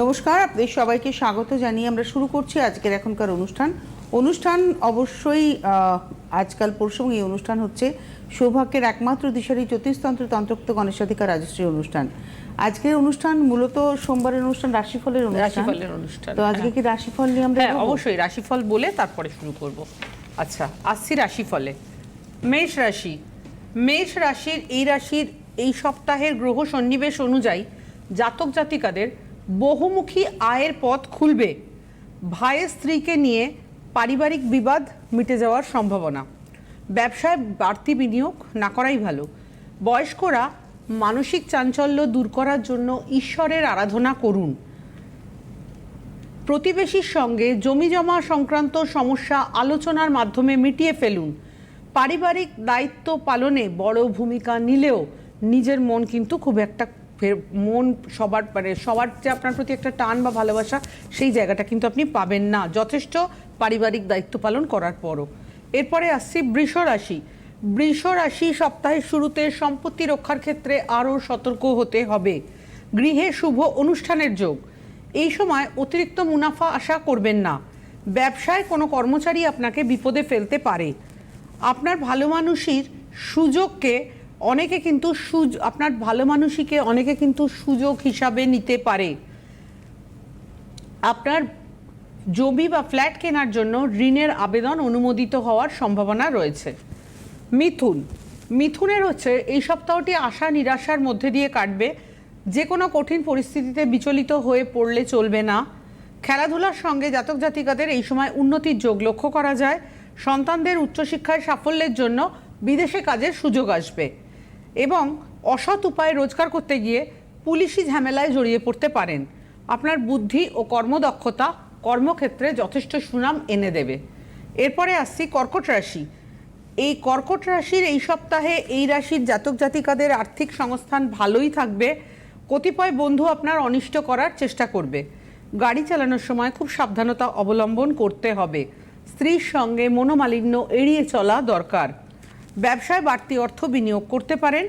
নমস্কার আপনাদের সবাইকে স্বাগত জানিয়ে আমরা শুরু করছি আজকের এখনকার অনুষ্ঠান। অনুষ্ঠান অবশ্যই আজকাল পরশু এই অনুষ্ঠান হচ্ছে সৌভাগ্যের একমাত্র দিশারি জ্যোতিষতন্ত্র তন্ত্রোক্ত গণেশাধিকার রাজশ্রী অনুষ্ঠান। আজকের অনুষ্ঠান মূলত সোমবারের অনুষ্ঠান রাশিফলের অনুষ্ঠান। রাশিফলের অনুষ্ঠান তো আজকে কি রাশিফল নিয়ে আমরা হ্যাঁ অবশ্যই রাশিফল বলে তারপরে শুরু করব। আচ্ছা আসছি রাশিফলে। মেষ রাশি। মেষ রাশির এই রাশির এই সপ্তাহের গ্রহ সন্নিবেশ অনুযায়ী জাতক জাতিকাদের বহুমুখী আয়ের পথ খুলবে। ভাইয়ের স্ত্রীকে নিয়ে পারিবারিক বিবাদ মিটে যাওয়ার সম্ভাবনা। ব্যবসায় বাড়তি বিনিয়োগ না করাই ভালো। বয়স্করা মানসিক চাঞ্চল্য দূর করার জন্য ঈশ্বরের আরাধনা করুন। প্রতিবেশীর সঙ্গে জমি জমা সংক্রান্ত সমস্যা আলোচনার মাধ্যমে মিটিয়ে ফেলুন। পারিবারিক দায়িত্ব পালনে বড় ভূমিকা নিলেও নিজের মন কিন্তু খুব একটা ফের- মন সবার মানে সবার যে আপনার প্রতি একটা টান বা ভালোবাসা, সেই জায়গাটা কিন্তু আপনি পাবেন না। যথেষ্ট পারিবারিক দায়িত্ব পালন করার পরও। এরপরে আসছি বৃষ রাশি। বৃষ রাশি সপ্তাহের শুরুতে সম্পত্তি রক্ষার ক্ষেত্রে আরও সতর্ক হতে হবে। গৃহে শুভ অনুষ্ঠানের যোগ। এই সময় অতিরিক্ত মুনাফা আশা করবেন না। ব্যবসায় কোনো কর্মচারী আপনাকে বিপদে ফেলতে পারে। আপনার ভালো মানুষের সুযোগকে অনেকে কিন্তু সুজ আপনার ভালো মানুষীকে অনেকে কিন্তু সুযোগ হিসাবে নিতে পারে। আপনার জমি বা ফ্ল্যাট কেনার জন্য ঋণের আবেদন অনুমোদিত হওয়ার সম্ভাবনা রয়েছে। মিথুন। মিথুনের হচ্ছে এই সপ্তাহটি আশা নিরাশার মধ্যে দিয়ে কাটবে। যে কোনো কঠিন পরিস্থিতিতে বিচলিত হয়ে পড়লে চলবে না। খেলাধুলার সঙ্গে জাতক জাতিকাদের এই সময় উন্নতির যোগ লক্ষ্য করা যায়। সন্তানদের উচ্চশিক্ষায় সাফল্যের জন্য বিদেশে কাজের সুযোগ আসবে। এবং অসৎ উপায়ে রোজগার করতে গিয়ে পুলিশি ঝামেলায় জড়িয়ে পড়তে পারেন। আপনার বুদ্ধি ও কর্মদক্ষতা কর্মক্ষেত্রে যথেষ্ট সুনাম এনে দেবে। এরপরে আসছি কর্কট রাশি। এই কর্কট রাশির এই সপ্তাহে এই রাশির জাতক জাতিকাদের আর্থিক সংস্থান ভালোই থাকবে। কতিপয় বন্ধু আপনার অনিষ্ট করার চেষ্টা করবে। গাড়ি চালানোর সময় খুব সাবধানতা অবলম্বন করতে হবে। স্ত্রীর সঙ্গে মনোমালিন্য এড়িয়ে চলা দরকার। ব্যবসায় বাড়তি অর্থ বিনিয়োগ করতে পারেন,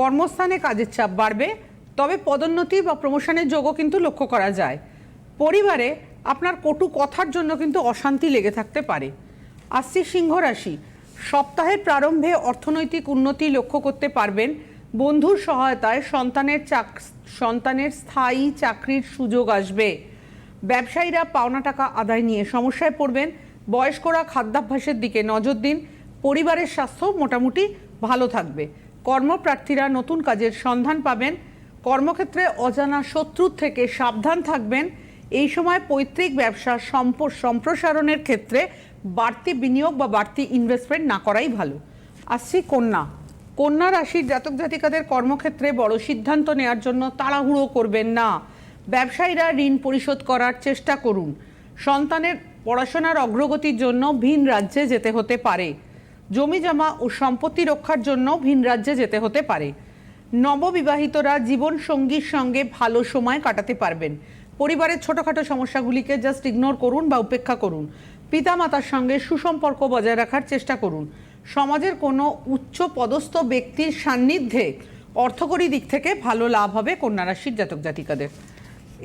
কর্মস্থানে কাজের চাপ বাড়বে, তবে পদোন্নতি বা প্রমোশনের যোগও কিন্তু লক্ষ্য করা যায়। পরিবারে আপনার কটু কথার জন্য কিন্তু অশান্তি লেগে থাকতে পারে। আসছি সিংহ রাশি, সপ্তাহের প্রারম্ভে অর্থনৈতিক উন্নতি লক্ষ্য করতে পারবেন, বন্ধুর সহায়তায় সন্তানের চাক, সন্তানের স্থায়ী চাকরির সুযোগ আসবে। ব্যবসায়ীরা পাওনা টাকা আদায় নিয়ে সমস্যায় পড়বেন, বয়স্করা খাদ্যাভ্যাসের দিকে নজর দিন পরিবারের স্বাস্থ্য মোটামুটি ভালো থাকবে। কর্মপ্রার্থীরা নতুন কাজের সন্ধান পাবেন। কর্মক্ষেত্রে অজানা শত্রুর থেকে সাবধান থাকবেন। এই সময় পৈতৃক ব্যবসা সম্প- সম্প্রসারণের ক্ষেত্রে বাড়তি বিনিয়োগ বা বাড়তি ইনভেস্টমেন্ট না করাই ভালো। আসছি কন্যা। কন্যা রাশির জাতক জাতিকাদের কর্মক্ষেত্রে বড় সিদ্ধান্ত নেওয়ার জন্য তাড়াহুড়ো করবেন না। ব্যবসায়ীরা ঋণ পরিশোধ করার চেষ্টা করুন। সন্তানের পড়াশোনার অগ্রগতির জন্য ভিন রাজ্যে যেতে হতে পারে। জমি জমা ও সম্পত্তি রক্ষার জন্য ভিন রাজ্যে যেতে হতে পারে। নববিবাহিতরা জীবন সঙ্গীর সঙ্গে ভালো সময় কাটাতে পারবেন। পরিবারের ছোটোখাটো সমস্যাগুলিকে জাস্ট ইগনোর করুন বা উপেক্ষা করুন। পিতামাতার সঙ্গে সুসম্পর্ক বজায় রাখার চেষ্টা করুন। সমাজের কোনো উচ্চ পদস্থ ব্যক্তির সান্নিধ্যে অর্থকরী দিক থেকে ভালো লাভ হবে কন্যা রাশির জাতক জাতিকাদের।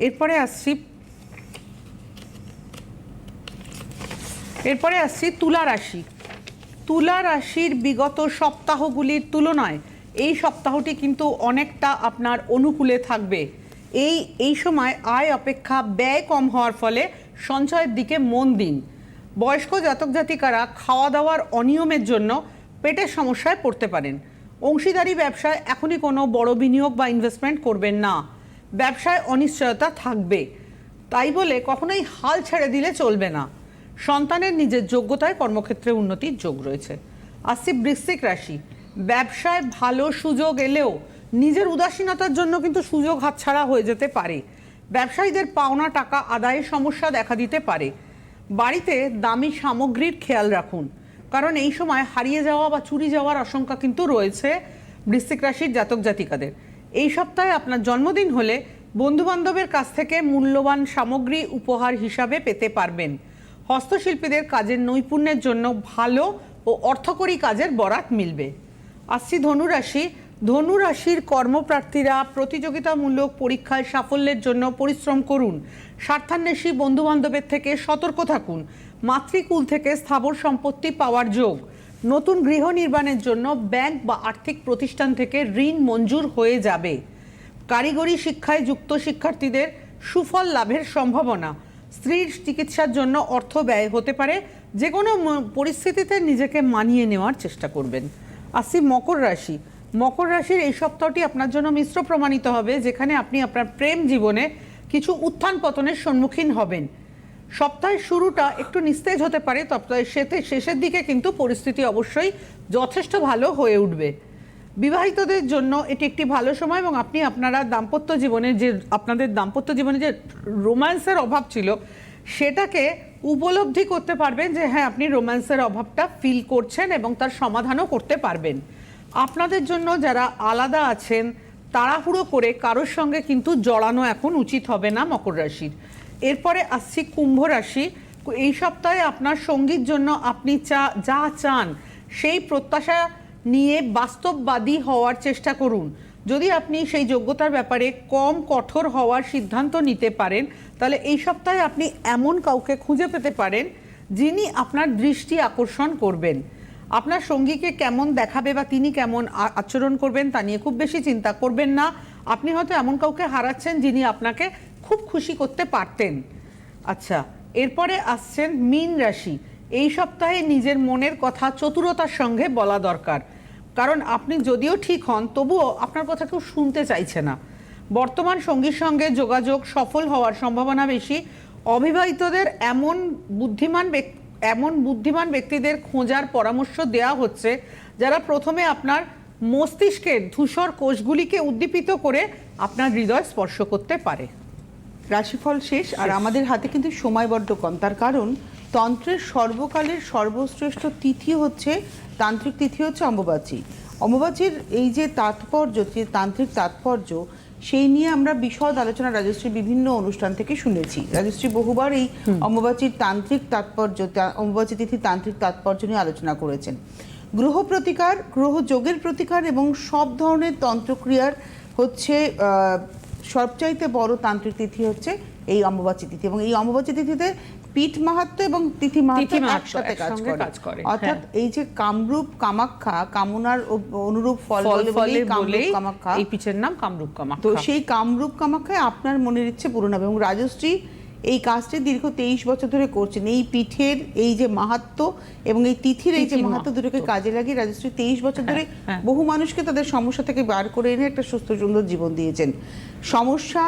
এরপরে আসছি এরপরে আসছি তুলা রাশি। তুলা রাশির বিগত সপ্তাহগুলির তুলনায় এই সপ্তাহটি কিন্তু অনেকটা আপনার অনুকূলে থাকবে। এই এই সময় আয় অপেক্ষা ব্যয় কম হওয়ার ফলে সঞ্চয়ের দিকে মন দিন। বয়স্ক জাতক জাতিকারা খাওয়া দাওয়ার অনিয়মের জন্য পেটের সমস্যায় পড়তে পারেন। অংশীদারি ব্যবসায় এখনই কোনো বড় বিনিয়োগ বা ইনভেস্টমেন্ট করবেন না। ব্যবসায় অনিশ্চয়তা থাকবে। তাই বলে কখনোই হাল ছেড়ে দিলে চলবে না। সন্তানের নিজের যোগ্যতায় কর্মক্ষেত্রে উন্নতির যোগ রয়েছে। আসছি বৃশ্চিক রাশি। ব্যবসায় ভালো সুযোগ এলেও নিজের উদাসীনতার জন্য কিন্তু সুযোগ হাতছাড়া হয়ে যেতে পারে। ব্যবসায়ীদের পাওনা টাকা আদায়ের সমস্যা দেখা দিতে পারে। বাড়িতে দামি সামগ্রীর খেয়াল রাখুন, কারণ এই সময় হারিয়ে যাওয়া বা চুরি যাওয়ার আশঙ্কা কিন্তু রয়েছে বৃশ্চিক রাশির জাতক জাতিকাদের। এই সপ্তাহে আপনার জন্মদিন হলে বন্ধুবান্ধবের কাছ থেকে মূল্যবান সামগ্রী উপহার হিসাবে পেতে পারবেন। হস্তশিল্পীদের কাজের নৈপুণ্যের জন্য ভালো ও অর্থকরী কাজের বরাত মিলবে। আসছি ধনুরাশি। ধনুরাশির কর্মপ্রার্থীরা প্রতিযোগিতামূলক পরীক্ষায় সাফল্যের জন্য পরিশ্রম করুন। স্বার্থান্বেষী বন্ধুবান্ধবের থেকে সতর্ক থাকুন। মাতৃকুল থেকে স্থাবর সম্পত্তি পাওয়ার যোগ। নতুন গৃহ নির্মাণের জন্য ব্যাংক বা আর্থিক প্রতিষ্ঠান থেকে ঋণ মঞ্জুর হয়ে যাবে। কারিগরি শিক্ষায় যুক্ত শিক্ষার্থীদের সুফল লাভের সম্ভাবনা। স্ত্রীর চিকিৎসার জন্য অর্থ ব্যয় হতে পারে যে কোনো পরিস্থিতিতে নিজেকে মানিয়ে নেওয়ার চেষ্টা করবেন। আসি মকর রাশি। মকর রাশির এই সপ্তাহটি আপনার জন্য মিশ্র প্রমাণিত হবে, যেখানে আপনি আপনার প্রেম জীবনে কিছু উত্থান পতনের সম্মুখীন হবেন। সপ্তাহের শুরুটা একটু নিস্তেজ হতে পারে সেতে শেষের দিকে কিন্তু পরিস্থিতি অবশ্যই যথেষ্ট ভালো হয়ে উঠবে। বিবাহিতদের জন্য এটি একটি ভালো সময় এবং আপনি আপনারা দাম্পত্য জীবনে যে, আপনাদের দাম্পত্য জীবনে যে রোম্যান্সের অভাব ছিল, সেটাকে উপলব্ধি করতে পারবেন যে হ্যাঁ আপনি রোম্যান্সের অভাবটা ফিল করছেন এবং তার সমাধানও করতে পারবেন। আপনাদের জন্য যারা আলাদা আছেন, তাড়াহুড়ো করে কারোর সঙ্গে কিন্তু জড়ানো এখন উচিত হবে না মকর রাশির। এরপরে আসছি কুম্ভ রাশি। এই সপ্তাহে আপনার সঙ্গীর জন্য আপনি চা, যা চান, সেই প্রত্যাশা নিয়ে বাস্তববাদী হওয়ার চেষ্টা করুন। যদি আপনি সেই যোগ্যতার ব্যাপারে কম কঠোর হওয়ার সিদ্ধান্ত নিতে পারেন, তাহলে এই সপ্তাহে আপনি এমন কাউকে খুঁজে পেতে পারেন, যিনি আপনার দৃষ্টি আকর্ষণ করবেন। আপনার সঙ্গীকে কেমন দেখাবে বা তিনি কেমন আচরণ করবেন, তা নিয়ে খুব বেশি চিন্তা করবেন না। আপনি হয়তো এমন কাউকে হারাচ্ছেন, যিনি আপনাকে খুব খুশি করতে পারতেন। আচ্ছা এরপরে আসছেন মীন রাশি। এই সপ্তাহে নিজের মনের কথা চতুরতার সঙ্গে বলা দরকার। কারণ আপনি যদিও ঠিক হন তবুও আপনার কথা কেউ শুনতে চাইছে না। বর্তমান সঙ্গীর সঙ্গে যোগাযোগ সফল হওয়ার সম্ভাবনা বেশি। অবিবাহিতদের এমন বুদ্ধিমান এমন বুদ্ধিমান ব্যক্তিদের খোঁজার পরামর্শ দেওয়া হচ্ছে যারা প্রথমে আপনার মস্তিষ্কের ধূসর কোষগুলিকে উদ্দীপিত করে আপনার হৃদয় স্পর্শ করতে পারে। রাশিফল শেষ আর আমাদের হাতে কিন্তু সময় বড্ড কম। তার কারণ তন্ত্রের সর্বকালের সর্বশ্রেষ্ঠ তিথি হচ্ছে তান্ত্রিক তিথি হচ্ছে অম্বুবাচী। অম্বুবাচীর এই যে তাৎপর্য যে তান্ত্রিক তাৎপর্য সেই নিয়ে আমরা বিশদ আলোচনা রাজশ্রী বিভিন্ন অনুষ্ঠান থেকে শুনেছি। রাজশ্রী বহুবার এই অম্বুবাচীর তান্ত্রিক তাৎপর্য অম্বুবাচী তিথি তান্ত্রিক তাৎপর্য নিয়ে আলোচনা করেছেন। গ্রহ প্রতিকার গ্রহ যোগের প্রতিকার এবং সব ধরনের তন্ত্রক্রিয়ার হচ্ছে সবচাইতে বড় তান্ত্রিক তিথি হচ্ছে এই অমাবাচী তিথি। এবং এই অমাবাচী তিথিতে পীঠ মাহাত্ম এবং তিথি মাহাত্ম একসাথে কাজ করে। অর্থাৎ হ্যাঁ। এই যে কামরূপ কামাখ্যা কামনার অনুরূপ ফল বলে কামরূপ কামাখ্যা। এই পিচের নাম কামরূপ তো সেই কামরূপ কামাখ্যায় আপনার মনের ইচ্ছে পূরণ হবে এবং রাজশ্রী এই কাজটি দীর্ঘ তেইশ বছর ধরে করছেন। এই পিঠের এই যে মাহাত্ম এবং এই তিথির এই যে মাহাত্ম দুটোকে কাজে লাগিয়ে রাজশ্রী তেইশ বছর ধরে হ্যাঁ। বহু মানুষকে তাদের সমস্যা থেকে বার করে এনে একটা সুস্থ সুন্দর জীবন দিয়েছেন। সমস্যা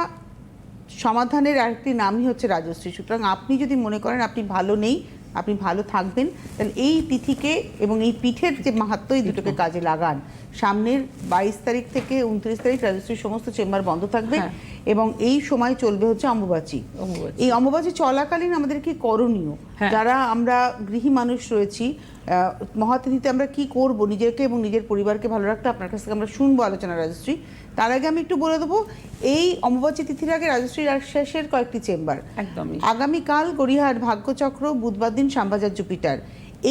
সমাধানের আরেকটি নামই হচ্ছে রাজশ্রী। সুতরাং আপনি যদি মনে করেন আপনি ভালো নেই আপনি ভালো থাকবেন তাহলে এই তিথিকে এবং এই পিঠের যে মাহাত্ম এই দুটোকে কাজে লাগান। সামনের বাইশ তারিখ থেকে উনত্রিশ তারিখ রাজশ্রীর সমস্ত চেম্বার বন্ধ থাকবে। হ্যাঁ। এবং এই সময় চলবে হচ্ছে অম্বুবাচী। এই অম্বুবাচী চলাকালীন আমাদের কি করণীয়। হ্যাঁ। যারা আমরা গৃহী মানুষ রয়েছি মহাতিথিতে আমরা কি করব? নিজেকে এবং নিজের পরিবারকে ভালো রাখতে আপনার কাছ থেকে আমরা শুনব আলোচনা রাজশ্রী। তার আগে আমি একটু বলে দেবো এই অম্বুবাচী তিথির আগে রাজশ্রী শেষের কয়েকটি চেম্বার। একদমই। আগামীকাল গড়িয়াহাট ভাগ্যচক্র বুধবার দিন শ্যামবাজার জুপিটার।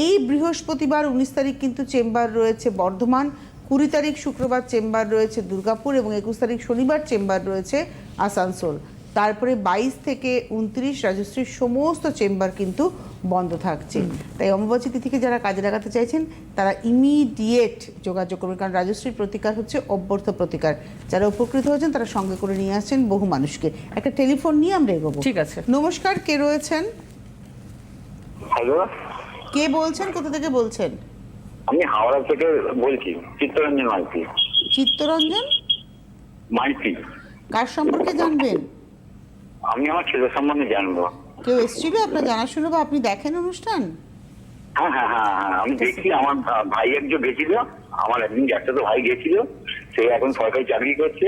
এই বৃহস্পতিবার উনিশ তারিখ কিন্তু চেম্বার রয়েছে বর্ধমান কুড়ি তারিখ শুক্রবার চেম্বার রয়েছে দুর্গাপুর এবং একুশ তারিখ শনিবার চেম্বার রয়েছে আসানসোল। তারপরে বাইশ থেকে উনত্রিশ রাজশ্রীর সমস্ত চেম্বার কিন্তু বন্ধ থাকছে। তাই অমাবাচী তিথিকে যারা কাজে লাগাতে চাইছেন তারা ইমিডিয়েট যোগাযোগ করবেন। কারণ রাজশ্রীর প্রতিকার হচ্ছে অভ্যর্থ প্রতিকার। যারা উপকৃত হয়েছেন তারা সঙ্গে করে নিয়ে আসছেন বহু মানুষকে। একটা টেলিফোন নিয়ে আমরা এগোবো। ঠিক আছে। নমস্কার কে রয়েছেন? হ্যালো কে বলছেন? কোথা থেকে বলছেন? আমি হাওড়া থেকে বলছি চিত্তরঞ্জন মাইতি। চিত্তরঞ্জন? মাইতি। কার সম্পর্কে জানবেন? আমি আমার ছেলে সম্বন্ধে জানব। কেউ এসেছিল আপনার জানাশুনো বা আপনি দেখেন অনুষ্ঠান? হ্যাঁ হ্যাঁ হ্যাঁ হ্যাঁ আমি দেখছি আমার ভাই একজন গেছিল আমার একদিন একটা তো ভাই গেছিল সে এখন সরকারি চাকরি করছে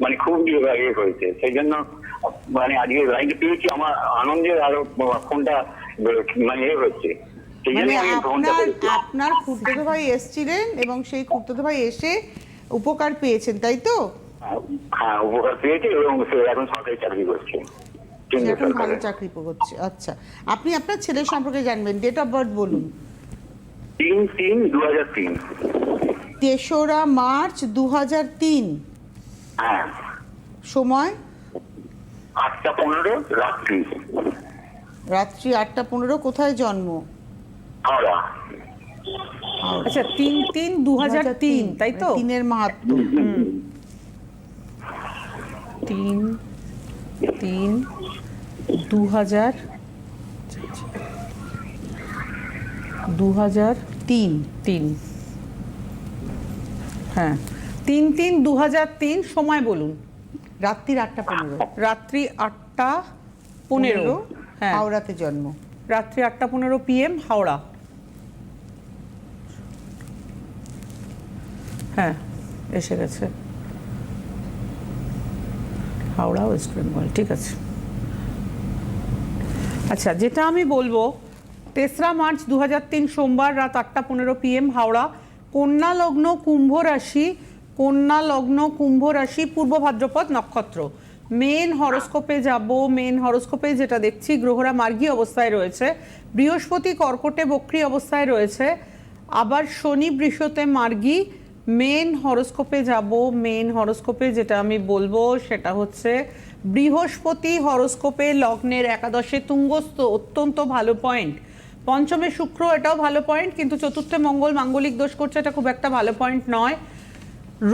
মানে খুব ইয়ে হয়েছে সেই জন্য মানে আজকে লাইনটা পেয়েছি আমার আনন্দের আরও ফোনটা মানে এ হচ্ছে। মানে আপনার খুড়তুতো ভাই এসেছিলেন এবং সেই খুড়তুতো ভাই এসে উপকার পেয়েছেন তাই তো? হ্যাঁ উপকার পেয়েছে এবং সে এখন সরকারি চাকরি করছে। এখন ভালো চাকরি করছে আচ্ছা। আপনি আপনার ছেলের সম্পর্কে জানবেন ডেট অফ বার্থ বলুন। তিন তিন দু হাজার তিন। তেসরা মার্চ দু তিন। হ্যাঁ। সময়? আটটা পনেরো রাত্রি। রাত্রি আটটা পনেরো কোথায় জন্ম? হাওড়া। আচ্ছা তিন তিন দু হাজার তিন তাই তো? তিনের মাহাত্ম। তিন তিন দু হাজার দু হাজার তিন তিন। হ্যাঁ তিন তিন দু হাজার তিন সময় বলুন। রাত্রির আটটা পনেরো। রাত্রি আটটা পনেরো। হ্যাঁ। হাওড়াতে জন্ম। রাত্রি আটটা পনেরো পিএম হাওড়া। হ্যাঁ এসে গেছে। হাওড়া ওয়েস্ট বেঙ্গল ঠিক আছে। আচ্ছা যেটা আমি বলব, তেসরা মার্চ দু হাজার তিন সোমবার রাত আটটা পনেরো পিএম হাওড়া কন্যা লগ্ন কুম্ভ রাশি কন্যা লগ্ন কুম্ভ রাশি, পূর্ব ভাদ্রপদ নক্ষত্র। মেন হরস্কোপে যাব মেন হরস্কোপে যেটা দেখছি, গ্রহরা মার্গী অবস্থায় রয়েছে, বৃহস্পতি কর্কটে বক্রী অবস্থায় রয়েছে, আবার শনি বৃষতে মার্গী মেন হরস্কোপে যাব মেন হরস্কোপে যেটা আমি বলব সেটা হচ্ছে বৃহস্পতি হরস্কোপে লগ্নের একাদশে তুঙ্গস্থ, অত্যন্ত ভালো পয়েন্ট পঞ্চমে শুক্র, এটাও ভালো পয়েন্ট কিন্তু চতুর্থে মঙ্গল, মাঙ্গলিক দোষ করছে, এটা খুব একটা ভালো পয়েন্ট নয়।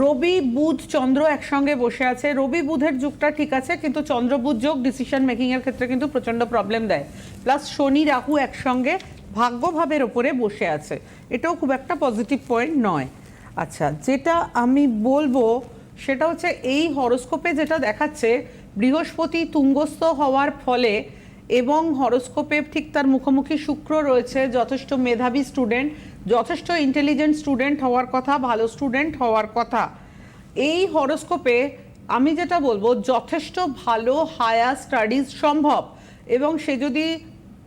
রবি, বুধ, চন্দ্র একসঙ্গে বসে আছে। রবি, বুধের যুগটা ঠিক আছে, কিন্তু চন্দ্র, বুধ যোগ ডিসিশন মেকিংয়ের ক্ষেত্রে কিন্তু প্রচণ্ড প্রবলেম দেয়। প্লাস শনি, রাহু একসঙ্গে ভাগ্যভাবের ওপরে বসে আছে। এটাও খুব একটা পজিটিভ পয়েন্ট নয়। আচ্ছা যেটা আমি বলব সেটা হচ্ছে এই হরোস্কোপে যেটা দেখাচ্ছে, বৃহস্পতি তুঙ্গস্থ হওয়ার ফলে এবং হরোস্কোপে ঠিক তার মুখোমুখি শুক্র রয়েছে, যথেষ্ট মেধাবী স্টুডেন্ট, যথেষ্ট ইন্টেলিজেন্ট স্টুডেন্ট হওয়ার কথা, ভালো স্টুডেন্ট হওয়ার কথা। এই হরোস্কোপে আমি যেটা বলব, যথেষ্ট ভালো হায়ার স্টাডিজ সম্ভব এবং সে যদি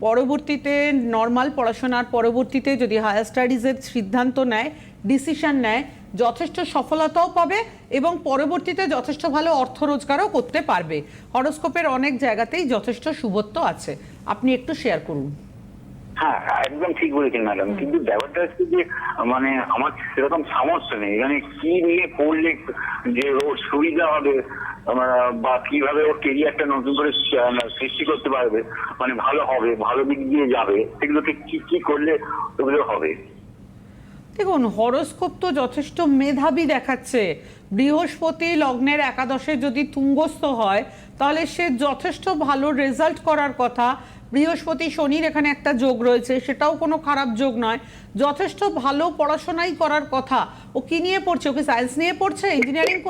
পরবর্তীতে নর্মাল পড়াশোনার পরবর্তীতে যদি হায়ার স্টাডিজের সিদ্ধান্ত নেয় ডিসিশন নেয়। যথেষ্ট সফলতাও পাবে এবং পরবর্তীতে যথেষ্ট ভালো অর্থ রোজগারও করতে পারবে। হরোস্কোপের অনেক জায়গাতেই যথেষ্ট শুভত্ব আছে। আপনি একটু শেয়ার করুন। হ্যাঁ একদম ঠিক বলেছেন ম্যাডাম কিন্তু ব্যাপারটা হচ্ছে যে মানে আমার সেরকম সামর্থ্য নেই। মানে কি নিয়ে পড়লে যে ওর সুবিধা হবে বা কীভাবে ওর কেরিয়ারটা নতুন করে সৃষ্টি করতে পারবে মানে ভালো হবে ভালো দিক দিয়ে যাবে সেগুলোকে কি কি করলে ওগুলো হবে? দেখুন হরস্কোপ তো যথেষ্ট মেধাবী দেখাচ্ছে। বৃহস্পতি লগ্নের একাদশে যদি তুঙ্গস্থ হয় তাহলে সে যথেষ্ট ভালো রেজাল্ট করার কথা। বৃহস্পতি শনির এখানে একটা যোগ রয়েছে সেটাও কোনো খারাপ যোগ নয়। যথেষ্ট ভালো পড়াশোনাই করার কথা। ও কি নিয়ে পড়ছে? ওকে সায়েন্স নিয়ে পড়ছে? ইঞ্জিনিয়ারিং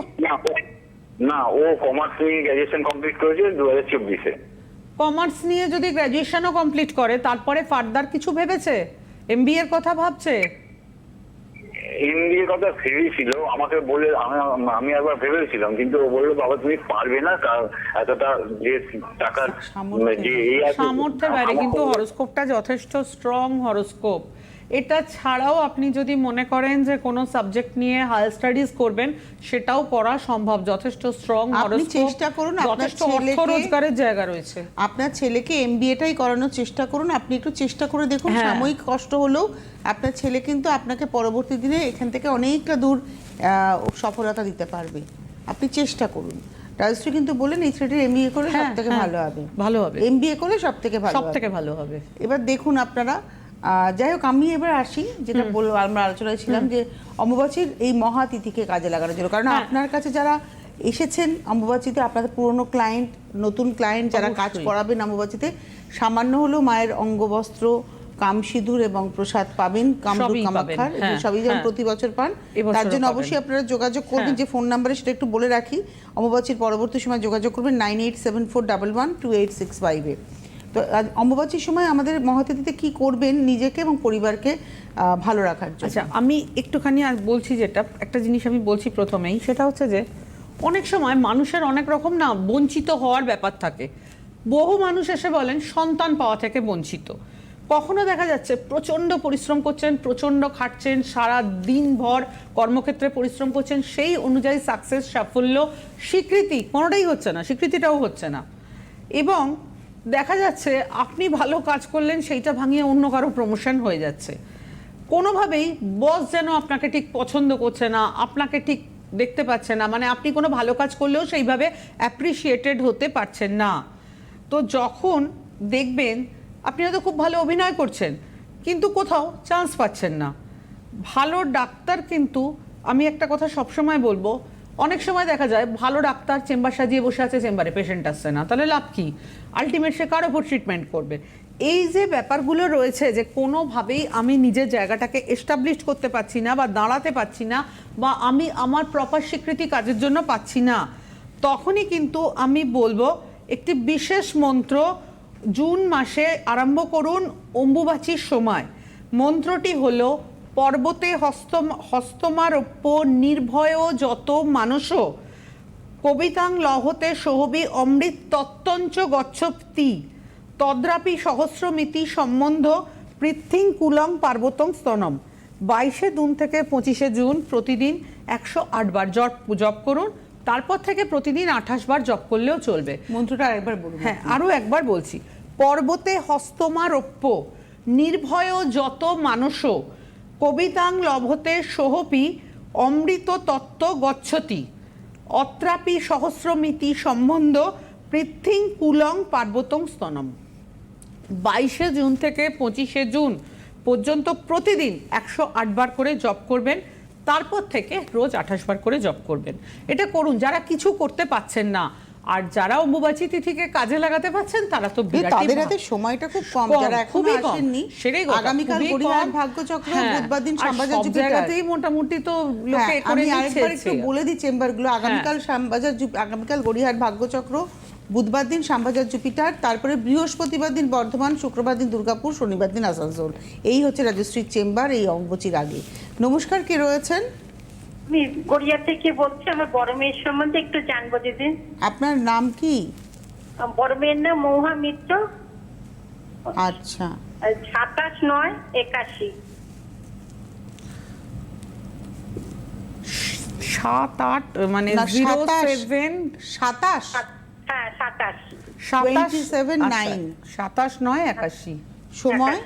না ও- কমার্স নিয়ে গ্র্যাজুয়েশন কমপ্লিট করেছে দু হাজার চব্বিশে। কমার্স নিয়ে যদি গ্র্যাজুয়েশনও কমপ্লিট করে তারপরে ফার্দার কিছু ভেবেছে? এমবিএ এর কথা ভাবছে? এমবিএ কথা ভেবেছিল আমাকে বলে আমি একবার ভেবেছিলাম কিন্তু ও বলল বাবা তুমি পারবে না এতটা যে টাকার সামর্থ্য যে সামর্থ্যের বাইরে কিন্তু হরস্কোপটা যথেষ্ট স্ট্রং হরোস্কোপ। এটা ছাড়াও আপনি যদি মনে করেন যে কোনো সাবজেক্ট নিয়ে হায়ার স্টাডিজ করবেন সেটাও করা সম্ভব। যথেষ্ট স্ট্রং আপনি চেষ্টা করুন, আপনার যথেষ্ট অর্থ ছেলেকে- রোজগারের জায়গা রয়েছে। আপনার ছেলেকে এমবিএটাই করানোর চেষ্টা করুন। আপনি একটু চেষ্টা করে দেখুন হ্যাঁ। সাময়িক কষ্ট হলেও আপনার ছেলে কিন্তু আপনাকে পরবর্তী দিনে এখান থেকে অনেকটা দূর আহ, সফলতা দিতে পারবে। আপনি চেষ্টা করুন। রাজশ্রী কিন্তু বলেন এই ছেলেটির এমবিএ করে সব হ্যাঁ, থেকে হ্যাঁ, ভালো হবে। ভালো হবে। এমবিএ করে সব থেকে ভালো সব। থেকে ভালো হবে। এবার দেখুন আপনারা যাই হোক আমি এবার আসি যেটা বলব আমরা আলোচনায় ছিলাম যে অম্বুবাচীর এই মহাতিথিকে কাজে লাগানোর জন্য। কারণ হ্যাঁ। আপনার কাছে যারা এসেছেন অম্বুবাচীতে আপনাদের পুরনো ক্লায়েন্ট নতুন ক্লায়েন্ট যারা কাজ করাবেন অম্বুবাচীতে সামান্য হলেও মায়ের অঙ্গবস্ত্র কামসিঁদুর এবং প্রসাদ পাবেন কামরূপ সবই পাবেন, কামাখ্যার হ্যাঁ, সবই যেন হ্যাঁ। প্রতি বছর পান। তার জন্য অবশ্যই আপনারা যোগাযোগ করবেন। যে ফোন নাম্বারে সেটা একটু বলে রাখি অম্বুবাচীর পরবর্তী সময় যোগাযোগ করবেন nine eight seven four double one two eight six ফাইভে তো অম্বুবাচীর সময় আমাদের মহাতিথিতে কি করবেন নিজেকে এবং পরিবারকে ভালো রাখার জন্য? আচ্ছা আমি একটুখানি আর বলছি যেটা, একটা জিনিস আমি বলছি প্রথমেই, সেটা হচ্ছে যে, অনেক সময় মানুষের অনেক রকম না বঞ্চিত হওয়ার ব্যাপার থাকে। বহু মানুষ এসে বলেন, সন্তান পাওয়া থেকে বঞ্চিত। কখনো দেখা যাচ্ছে প্রচণ্ড পরিশ্রম করছেন, প্রচণ্ড খাটছেন, সারা দিনভর কর্মক্ষেত্রে পরিশ্রম করছেন, সেই অনুযায়ী সাকসেস সাফল্য, স্বীকৃতি, কোনোটাই হচ্ছে না, স্বীকৃতিটাও হচ্ছে না। এবং দেখা যাচ্ছে আপনি ভালো কাজ করলেন, সেইটা ভাঙিয়ে অন্য কারও প্রমোশন হয়ে যাচ্ছে। কোনোভাবেই বস যেন আপনাকে ঠিক পছন্দ করছে না, আপনাকে ঠিক দেখতে পাচ্ছে না মানে আপনি কোনো ভালো কাজ করলেও সেইভাবে অ্যাপ্রিসিয়েটেড হতে পারছেন না। তো যখন দেখবেন আপনি হয়তো খুব ভালো অভিনয় করছেন, কিন্তু কোথাও চান্স পাচ্ছেন না। ভালো ডাক্তার কিন্তু, আমি একটা কথা সবসময় বলব অনেক সময় দেখা যায় ভালো ডাক্তার চেম্বার সাজিয়ে বসে আছে, চেম্বারে পেশেন্ট আসছে না। তাহলে লাভ কি? আলটিমেট সে কার ওপর ট্রিটমেন্ট করবে? এই যে ব্যাপারগুলো রয়েছে যে কোনোভাবেই আমি নিজের জায়গাটাকে এস্টাবলিশ করতে পারছি না বা দাঁড়াতে পারছি না বা আমি আমার প্রপার স্বীকৃতি কাজের জন্য পাচ্ছি না, তখনই কিন্তু আমি বলব একটি বিশেষ মন্ত্র জুন মাসে আরম্ভ করুন অম্বুবাচীর সময়। মন্ত্রটি হলো পর্বতে হস্তম হস্তমারোপ্য নির্ভয় যত মানস কবিতাং লহতে সোহবি অমৃত তত্তঞ্চ গচ্ছপ্তি। তদ্রাপি সহস্রমিতি সম্বন্ধ পৃথিং কুলং পার্বতং স্তনম। বাইশে জুন থেকে পঁচিশে জুন প্রতিদিন একশো আটবার জপ জপ করুন। তারপর থেকে প্রতিদিন আঠাশ বার জপ করলেও চলবে। মন্ত্রটা আরেকবার বলুন। হ্যাঁ আরও একবার বলছি। পর্বতে হস্তমারোপ্য। নির্ভয় যত মানস কবিতাং লভতে সোহপি অমৃত তত্ত্ব গচ্ছতি। অত্রাপি সহস্রমিতি সম্বন্ধ পৃথিং কুলং পার্বতং স্তনম। বাইশে জুন থেকে পঁচিশে জুন পর্যন্ত প্রতিদিন একশো আটবার করে জব করবেন, তারপর থেকে রোজ আঠাশ বার করে জব করবেন। এটা করুন, যারা কিছু করতে পাচ্ছেন না আর যারা অম্বুবাচী তিথিকে কাজে লাগাতে পারছেন তারা তো তাদের হাতে সময়টা খুব কম যারা এখনও আসেননি। সেটাই আগামীকাল ভাগ্যচক্র হ্যাঁ, বুধবার দিন শ্যামবাজার জায়গাতেই মোটামুটি তো লোকে হ্যাঁ, করে আমি আরেকবার একটু বলে দিই চেম্বারগুলো আগামীকাল শ্যামবাজার আগামীকাল ভাগ্যচক্র বুধবার দিন শ্যামবাজার জুপিটার তারপরে বৃহস্পতিবার দিন বর্ধমান শুক্রবার দিন দুর্গাপুর শনিবার দিন আসানসোল। এই হচ্ছে রাজশ্রীর চেম্বার এই অম্বুচির আগে। নমস্কার কে রয়েছেন? আমি গড়িয়া থেকে বলছি আমার বড় মেয়ের সম্বন্ধে একটু জানব দিদি। আপনার নাম কি? বড় মেয়ের নাম মৌহা মিত্র। আচ্ছা। সাতাশ নয় একাশি। সাত আট মানে জিরো সেভেন? সাতাশ? হ্যাঁ সাতাশ। সাতাশ? 27 আচ্ছা, nine। সাতাশ নয় একাশি। সময়?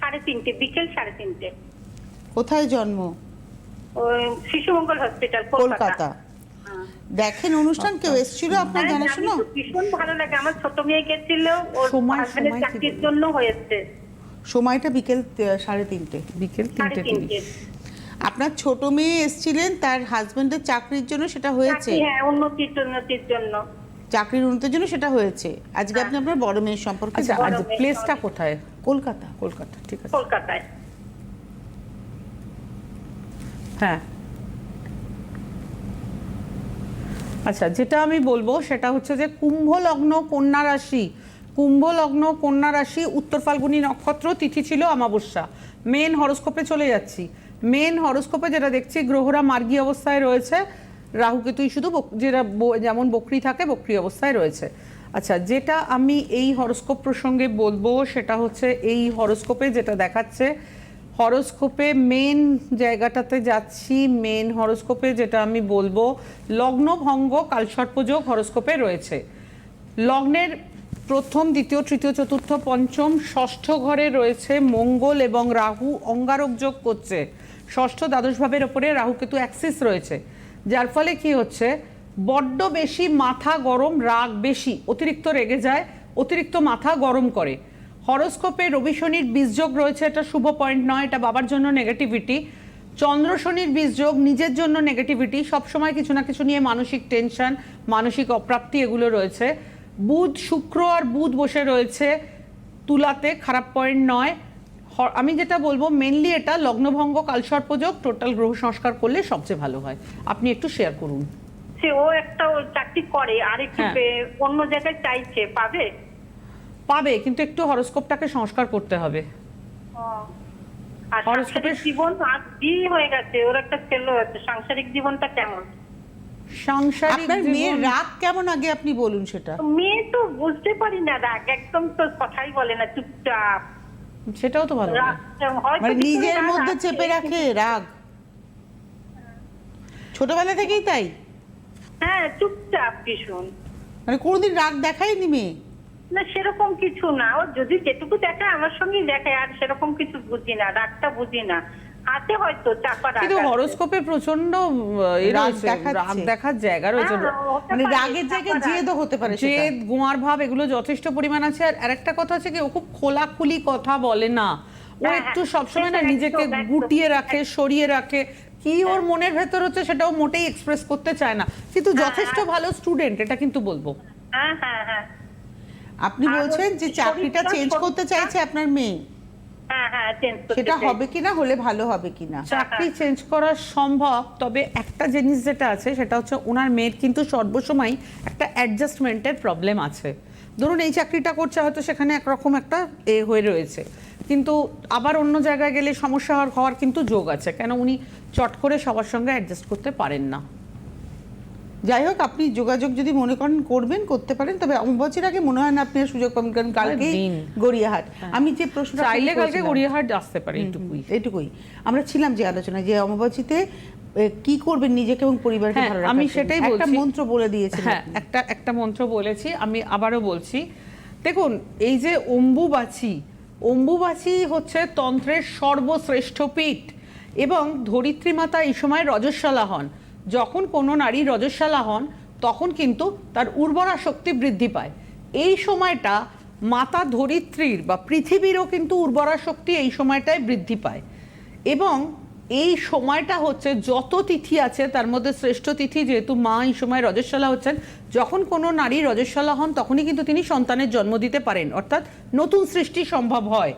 সাড়ে তিনটে বিকেল সাড়ে তিনটে। কোথায় জন্ম? ওই শিশু মঙ্গল হসপিটাল কলকাতা। দেখেন অনুষ্ঠান কেউ এসেছিল আপনার হ্যাঁ, জানাশোনা ভীষণ ভালো লাগে। আমার ছোট মেয়ে গেছিল ওর চাকরির জন্য হয়েছে। সময়টা বিকেল সাড়ে তিনটে। বিকেল তিনটে তিরিশ। আপনার ছোট মেয়ে এসেছিলেন তার হাজবেন্ডের চাকরির জন্য সেটা হয়েছে? হ্যাঁ উন্নতির উন্নতির জন্য। চাকরির উন্নতির জন্য সেটা হয়েছে। আজকে আপনি আপনার বড় মেয়ের সম্পর্কে আচ্ছা জানেন। আজ বড় মেয়ে, প্লেসটা কোথায়? কলকাতা। কলকাতা ঠিক আছে। কলকাতায়। হ্যাঁ। আচ্ছা যেটা আমি বলব সেটা হচ্ছে যে কুম্ভ লগ্ন কন্যা রাশি, কুম্ভ লগ্ন কন্যা রাশি, উত্তর ফাল্গুনী নক্ষত্র, তিথি ছিল অমাবস্যা। মেন হরস্কোপে চলে যাচ্ছি। মেন হরস্কোপে যেটা দেখছি, গ্রহরা মার্গী অবস্থায় রয়েছে। রাহু কেতুই শুধু যেটা যেমন বকরি থাকে, বকরি অবস্থায় রয়েছে। আচ্ছা যেটা আমি এই হরস্কোপ প্রসঙ্গে বলব সেটা হচ্ছে এই হরস্কোপে যেটা দেখাচ্ছে হরোস্কোপে মেন জায়গাটাতে যাচ্ছি মেন হরোস্কোপে যেটা আমি বলব লগ্ন ভঙ্গ কালসর্পযোগ হরোস্কোপে রয়েছে। লগ্নের প্রথম, দ্বিতীয়, তৃতীয়, চতুর্থ, পঞ্চম, ষষ্ঠ ঘরে রয়েছে মঙ্গল এবং রাহু অঙ্গারক যোগ করছে। ষষ্ঠ দ্বাদশ ভাবের ওপরে রাহু কেতু অ্যাক্সিস রয়েছে। যার ফলে কি হচ্ছে? বড্ড বেশি মাথা গরম, রাগ বেশি, অতিরিক্ত রেগে যায়, অতিরিক্ত মাথা গরম করে। হরোস্কোপে রবি শনির বীজযোগ রয়েছে এটা শুভ পয়েন্ট নয় এটা বাবার জন্য নেগেটিভিটি চন্দ্র শনির বীজযোগ নিজের জন্য নেগেটিভিটি সবসময় কিছু না কিছু নিয়ে মানসিক টেনশন মানসিক অপ্রাপ্তি এগুলো রয়েছে। বুধ শুক্র আর বুধ বসে রয়েছে তুলাতে খারাপ পয়েন্ট নয়। আমি যেটা বলব মেনলি এটা লগ্নভঙ্গ কালসর্পযোগ টোটাল গ্রহ সংস্কার করলে সবচেয়ে ভালো হয়। আপনি একটু শেয়ার করুন। সে ও একটা চাকরি করে আর একটু হ্যাঁ। অন্য জায়গায় চাইছে পাবে? পাবে কিন্তু একটু হরোস্কোপটাকে সংস্কার করতে হবে। সাংসারিক জীবন হয়ে গেছে ওর একটা ছেলে হয়েছে সাংসারিক জীবনটা কেমন? সাংসারিক আপনার মেয়ের রাগ কেমন আগে আপনি বলুন সেটা। মেয়ে তো বুঝতে পারি না রাগ একদম তো কথাই বলে না চুপচাপ। সেটাও তো ভালো হয়তো মানে নিজের মধ্যে চেপে রাখে রাগ। ছোটবেলা থেকেই তাই? হ্যাঁ চুপচাপ ভীষণ। মানে কোনোদিন রাগ দেখায়নি মেয়ে? না সেরকম কিছু না। ও যদি যেটুকু দেখে আমার সঙ্গেই দেখে আর সেরকম কিছু বুঝি না রাগটা বুঝি না। আছে হয়তো চাপা রাগ কিন্তু হরোস্কোপে প্রচণ্ড রাগ দেখার জায়গা রয়েছে। হ্যাঁ, মানে রাগের জায়গায় জেদও হতে পারে জেদ গোয়ার ভাব এগুলো যথেষ্ট পরিমাণ আছে। আর আরেকটা কথা হচ্ছে কি ও খুব খোলাখুলি কথা বলে না। ও হ্যাঁ, একটু হ্যাঁ, সবসময় না নিজেকে। গুটিয়ে রাখে সরিয়ে রাখে। কি ওর মনের ভেতর হচ্ছে সেটাও মোটেই এক্সপ্রেস করতে চায় না। কিন্তু যথেষ্ট ভালো স্টুডেন্ট এটা কিন্তু বলব। হ্যাঁ হ্যাঁ হ্যাঁ। আপনি বলছেন যে চাকরিটা চেঞ্জ করতে চাইছে আপনার মেয়ে। হ্যাঁ হ্যাঁ সেটা হবে কিনা হলে ভালো হবে কিনা। চাকরি চেঞ্জ করা সম্ভব তবে একটা জিনিস যেটা আছে সেটা হচ্ছে ওনার মেয়ের কিন্তু সর্বসময় একটা অ্যাডজাস্টমেন্টের প্রবলেম আছে। ধরুন এই চাকরিটা করছে হয়তো সেখানে একরকম একটা এ হয়ে রয়েছে। কিন্তু আবার অন্য জায়গায় গেলে সমস্যা হওয়ার হওয়ার কিন্তু যোগ আছে কেন উনি চট করে সবার সঙ্গে অ্যাডজাস্ট করতে পারেন না। যাই হোক আপনি যোগাযোগ যদি মনে করেন করবেন করতে পারেন তবে অম্বুবাচীর আগে মনে হয় না আপনি সুযোগ পাবেন কারণ কালকেই গড়িয়াহাট। আমি যে প্রশ্ন চাইলে কালকে গড়িয়াহাট আসতে পারে এইটুকুই। এইটুকুই। আমরা ছিলাম যে আলোচনায় যে অমাবাসীতে এ, কি করবেন নিজেকে এবং পরিবারকে হ্যাঁ, ভালো আমি? সেটাই একটা মন্ত্র বলে দিয়েছি হ্যাঁ একটা একটা মন্ত্র বলেছি আমি আবারও বলছি। দেখুন এই যে অম্বুবাচী অম্বুবাচী হচ্ছে তন্ত্রের সর্বশ্রেষ্ঠ পীঠ এবং ধরিত্রী মাতা এই সময় রজস্বলা হন। যখন কোনো নারী রজস্বলা হন, তখন কিন্তু তার উর্বরা শক্তি বৃদ্ধি পায়। এই সময়টা মাতা ধরিত্রীর বা পৃথিবীরও কিন্তু উর্বরা শক্তি এই সময়টায় বৃদ্ধি পায়। এবং এই সময়টা হচ্ছে যত তিথি আছে, তার মধ্যে শ্রেষ্ঠ তিথি যেহেতু মা এই সময় রজস্বলা হচ্ছেন, যখন কোনো নারী রজস্বলা হন, তখনই কিন্তু তিনি সন্তানের জন্ম দিতে পারেন, অর্থাৎ নতুন সৃষ্টি সম্ভব হয়।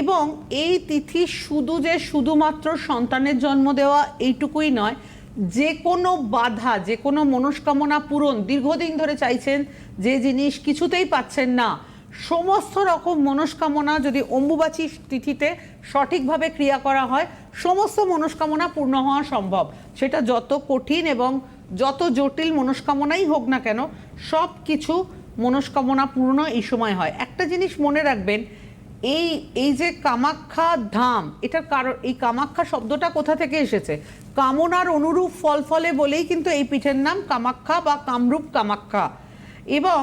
এবং এই তিথি শুধু যে শুধুমাত্র সন্তানের জন্ম দেওয়া এইটুকুই নয় যে কোনো বাধা, যে কোনো মনস্কামনা পূরণ, দীর্ঘদিন ধরে চাইছেন যে জিনিস কিছুতেই পাচ্ছেন না। সমস্ত রকম মনস্কামনা যদি অম্বুবাচী তিথিতে সঠিকভাবে ক্রিয়া করা হয়, সমস্ত মনস্কামনা পূর্ণ হওয়া সম্ভব। সেটা যত কঠিন এবং যত জটিল মনস্কামনাই হোক না কেন সব কিছু মনস্কামনা পূর্ণ এই সময় হয়। একটা জিনিস মনে রাখবেন এই এই যে কামাখ্যা ধাম, এটার কারণ, এই কামাখ্যা শব্দটা কোথা থেকে এসেছে? কামনার অনুরূপ ফল ফলে বলেই কিন্তু এই পিঠের নাম কামাখ্যা বা কামরূপ কামাখ্যা। এবং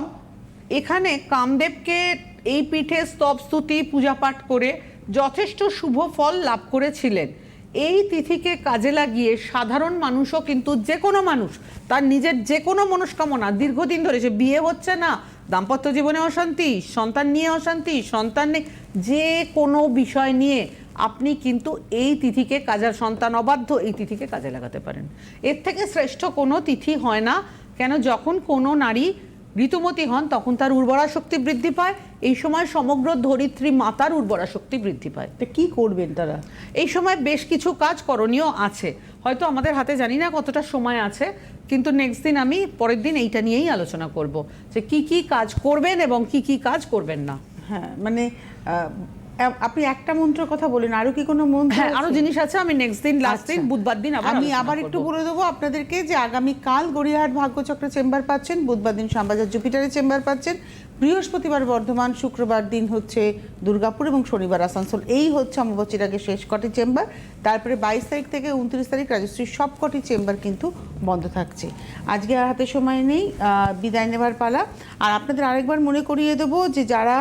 এখানে কামদেবকে এই পিঠে স্তব, স্তুতি পূজা পাঠ করে যথেষ্ট শুভ ফল লাভ করেছিলেন। এই তিথিকে কাজে লাগিয়ে সাধারণ মানুষও কিন্তু যে কোনো মানুষ, তার নিজের যে কোনো মনস্কামনা, দীর্ঘদিন ধরে সে বিয়ে হচ্ছে না দাম্পত্য জীবনে অশান্তি সন্তান নিয়ে অশান্তি সন্তান যে কোনো বিষয় নিয়ে আপনি কিন্তু এই তিথিকে কাজার সন্তান অবাধ্য এই তিথিকে কাজে লাগাতে পারেন। এর থেকে শ্রেষ্ঠ কোনো তিথি হয় না। কেন? যখন কোনো নারী ঋতুমতী হন তখন তার উর্বরা শক্তি বৃদ্ধি পায়। এই সময় সমগ্র ধরিত্রী মাতার উর্বরা শক্তি বৃদ্ধি পায়। তা কী করবেন তারা? এই সময় বেশ কিছু কাজ করণীয় আছে। হয়তো আমাদের হাতে জানি না কতটা সময় আছে। কিন্তু নেক্সট দিন আমি পরের দিন এইটা নিয়েই আলোচনা করব যে কি কি কাজ করবেন এবং কি কি কাজ করবেন না। হ্যাঁ মানে আহ, আপনি একটা মন্ত্রের কথা বলেন আরও কি কোনো মন্ত্র হ্যাঁ আরও জিনিস আছে আমি নেক্সট দিন লাস্ট দিন আচ্ছা। বুধবার দিন আবার আমি আবার একটু বলে দেবো আপনাদেরকে যে আগামী কাল গড়িয়াহাট ভাগ্যচক্র চেম্বার পাচ্ছেন বুধবার দিন শ্যামবাজার জুপিটারের চেম্বার পাচ্ছেন বৃহস্পতিবার বর্ধমান শুক্রবার দিন হচ্ছে দুর্গাপুর এবং শনিবার আসানসোল। এই হচ্ছে অম্বুবাচীর আগে শেষ কটি চেম্বার। তারপরে বাইশ তারিখ থেকে উনত্রিশ তারিখ রাজশ্রীর সব কটি চেম্বার কিন্তু বন্ধ থাকছে। আজকে আর হাতে সময় নেই বিদায় নেবার পালা। আর আপনাদের আরেকবার মনে করিয়ে দেবো যে যারা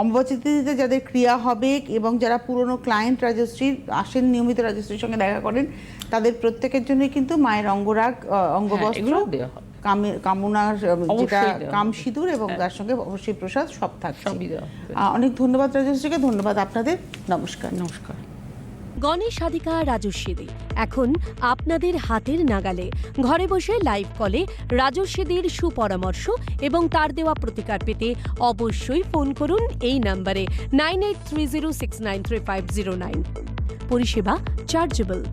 অম্বুবাচী তিথিতে যাদের ক্রিয়া হবে এবং যারা পুরনো ক্লায়েন্ট রাজশ্রীর, আসেন নিয়মিত রাজশ্রীর সঙ্গে দেখা করেন, তাদের প্রত্যেকের জন্যই কিন্তু মায়ের অঙ্গরাগ অঙ্গবস্ত্র দেওয়া হবে। কামে- কামনার যেটা কাম। সিঁদুর এবং তার সঙ্গে অবশ্যই প্রসাদ সব থাকছে। অনেক ধন্যবাদ রাজশ্রীকে ধন্যবাদ আপনাদের। নমস্কার। নমস্কার। গণেশ সাধিকা রাজস্বী দে এখন আপনাদের হাতের নাগালে ঘরে বসে লাইভ কলে রাজস্বীদের সুপরামর্শ এবং তার দেওয়া প্রতিকার পেতে অবশ্যই ফোন করুন এই নম্বরে nine eight three zero six nine three five zero nine. পরিষেবা চার্জেবল।